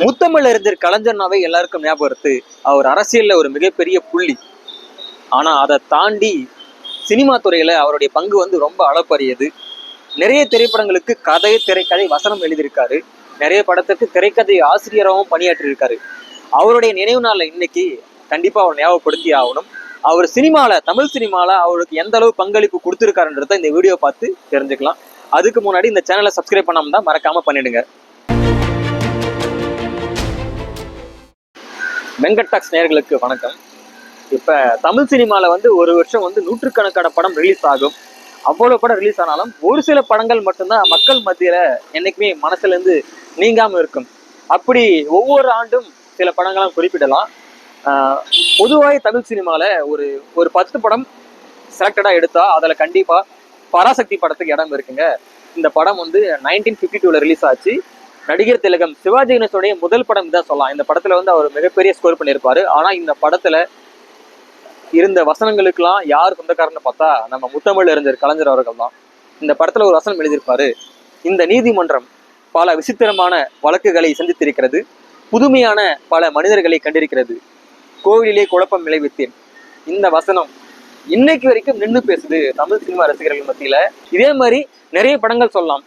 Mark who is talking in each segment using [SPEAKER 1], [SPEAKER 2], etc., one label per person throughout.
[SPEAKER 1] முத்தமிழ் அறிஞர் கலைஞர்னாவே எல்லாருக்கும் ஞாபகம் இருக்கு. அவர் அரசியல்ல ஒரு மிகப்பெரிய புள்ளி. ஆனா அதை தாண்டி சினிமா துறையில அவருடைய பங்கு வந்து ரொம்ப அளப்பரியது. நிறைய திரைப்படங்களுக்கு கதை திரைக்கதை வசனம் எழுதியிருக்காரு. நிறைய படத்துக்கு திரைக்கதை ஆசிரியராகவும் பணியாற்றியிருக்காரு. அவருடைய நினைவு நாளில் இன்னைக்கு கண்டிப்பா அவர் ஞாபகப்படுத்தி ஆகணும். அவர் சினிமால தமிழ் சினிமால அவருக்கு எந்த அளவு பங்களிப்பு கொடுத்துருக்காருன்றத இந்த வீடியோ பார்த்து தெரிஞ்சுக்கலாம். அதுக்கு முன்னாடி இந்த சேனலை சப்ஸ்கிரைப் பண்ணாம தான் மறக்காம பண்ணிடுங்க. வெங்கட் டாக்ஸ் வணக்கம். இப்போ தமிழ் சினிமாவில் வந்து ஒரு வருஷம் வந்து நூற்றுக்கணக்கான படம் ரிலீஸ் ஆகும். அவ்வளோ படம் ரிலீஸ் ஆனாலும் ஒரு சில படங்கள் மட்டும்தான் மக்கள் மத்தியில் என்னைக்குமே மனசுலேருந்து நீங்காமல் இருக்கும். அப்படி ஒவ்வொரு ஆண்டும் சில படங்கள்லாம் குறிப்பிடலாம். பொதுவாக தமிழ் சினிமாவில் ஒரு ஒரு பத்து படம் செலக்டடாக எடுத்தால் அதில் கண்டிப்பாக பராசக்தி படத்துக்கு இடம் இருக்குங்க. இந்த படம் வந்து நைன்டீன் ஃபிஃப்டி டூவில் ரிலீஸ் ஆச்சு. நடிகர் திலகம் சிவாஜி கணேசனுடைய முதல் படம் தான் சொல்லலாம். இந்த படத்துல வந்து அவர் மிகப்பெரிய ஸ்கோர் பண்ணியிருப்பாரு. ஆனா இந்த படத்துல இருந்த வசனங்களுக்கெல்லாம் யார் சொந்தக்காரன்னு பார்த்தா நம்ம முத்தமிழ் அறிஞர் கலைஞர் அவர்கள் தான். இந்த படத்துல ஒரு வசனம் எழுதியிருப்பாரு. இந்த நீதிமன்றம் பல விசித்திரமான வழக்குகளை சந்தித்திருக்கிறது. புதுமையான பல மனிதர்களை கண்டிருக்கிறது. கோவிலிலே குழப்பம் விளைவித்தேன். இந்த வசனம் இன்னைக்கு வரைக்கும் நின்று பேசுது தமிழ் சினிமா ரசிகர்கள் மத்தியில. இதே மாதிரி நிறைய படங்கள் சொல்லலாம்.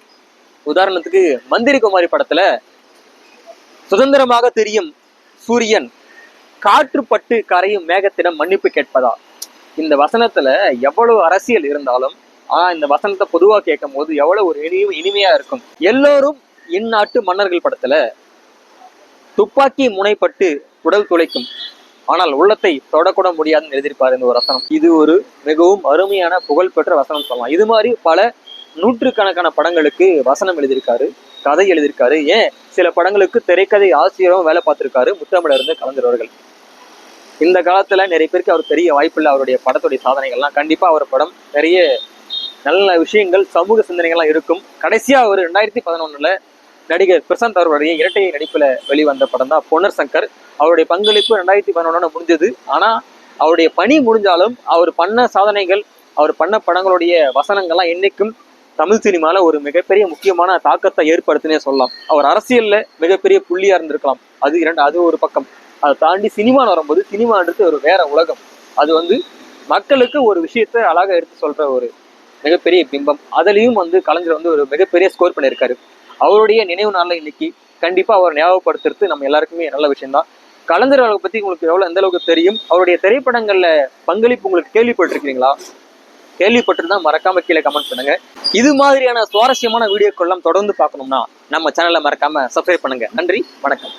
[SPEAKER 1] உதாரணத்துக்கு மந்திரி குமாரி படத்துல சுதந்திரமாக தெரியும் சூரியன் காற்றுப்பட்டு கரையும் மேகத்திடம் மன்னிப்பு கேட்பதா? இந்த வசனத்துல எவ்வளவு அரசியல் இருந்தாலும் ஆனா இந்த வசனத்தை பொதுவா கேட்கும் போது எவ்வளவு ஒரு இனி இனிமையா இருக்கும். எல்லோரும் இந்நாட்டு மன்னர்கள் படத்துல துப்பாக்கி முனைப்பட்டு உடல் துளைக்கும். ஆனால் உள்ளத்தை தொடக்கூட முடியாதுன்னு எழுதியிருப்பார் இந்த ஒரு வசனம். இது ஒரு மிகவும் அருமையான புகழ்பெற்ற வசனம் சொல்லலாம். இது மாதிரி பல நூற்றுக்கணக்கான படங்களுக்கு வசனம் எழுதியிருக்காரு கதை எழுதியிருக்காரு. ஏன்? சில படங்களுக்கு திரைக்கதை ஆசிரியரும் வேலை பார்த்திருக்காரு முத்தமிழர் இருந்து கலந்துருவர்கள் இந்த காலத்துல நிறைய பேருக்கு அவர் பெரிய வாய்ப்பில்லை அவருடைய படத்துடைய சாதனைகள்லாம். கண்டிப்பா அவர் படம் நிறைய நல்ல விஷயங்கள் சமூக சிந்தனைகள்லாம் இருக்கும். கடைசியா அவர் ரெண்டாயிரத்தி பதினொன்னுல நடிகர் பிரசாந்த் அவருடைய இரட்டை நடிப்புல வெளிவந்த படம் தான் பொன்னர் சங்கர். அவருடைய பங்களிப்பு ரெண்டாயிரத்தி பதினொன்னு முடிஞ்சது. ஆனா அவருடைய பணி முடிஞ்சாலும் அவர் பண்ண சாதனைகள் அவர் பண்ண படங்களுடைய வசனங்கள்லாம் என்னைக்கும் தமிழ் சினிமால ஒரு மிகப்பெரிய முக்கியமான தாக்கத்தை ஏற்படுத்தினே சொல்லலாம். அவர் அரசியல்ல மிகப்பெரிய புள்ளியா இருந்திருக்கலாம். அது இரண்டு அது ஒரு பக்கம். அதை தாண்டி சினிமான்னு வரும்போது சினிமான்றது ஒரு வேற உலகம். அது வந்து மக்களுக்கு ஒரு விஷயத்த அழகா எடுத்து சொல்ற ஒரு மிகப்பெரிய பிம்பம். அதுலயும் வந்து கலைஞர் வந்து ஒரு மிகப்பெரிய ஸ்கோர் பண்ணியிருக்காரு. அவருடைய நினைவு நாள்ல இன்னைக்கு கண்டிப்பா அவர் ஞாபகப்படுத்துறது நம்ம எல்லாருக்குமே நல்ல விஷயம்தான். கலைஞர் அவர்களை பத்தி உங்களுக்கு எவ்வளவு எந்த அளவுக்கு தெரியும்? அவருடைய திரைப்படங்கள்ல பங்களிப்பு உங்களுக்கு கேள்விப்பட்டிருக்கீங்களா கேள்விப்பட்டிருந்தா மறக்காம கீழே கமெண்ட் பண்ணுங்க. இது மாதிரியான சுவாரஸ்யமான வீடியோக்கெல்லாம் தொடர்ந்து பார்க்கணும்னா நம்ம சேனலை மறக்காம சப்ஸ்கிரைப் பண்ணுங்க. நன்றி வணக்கம்.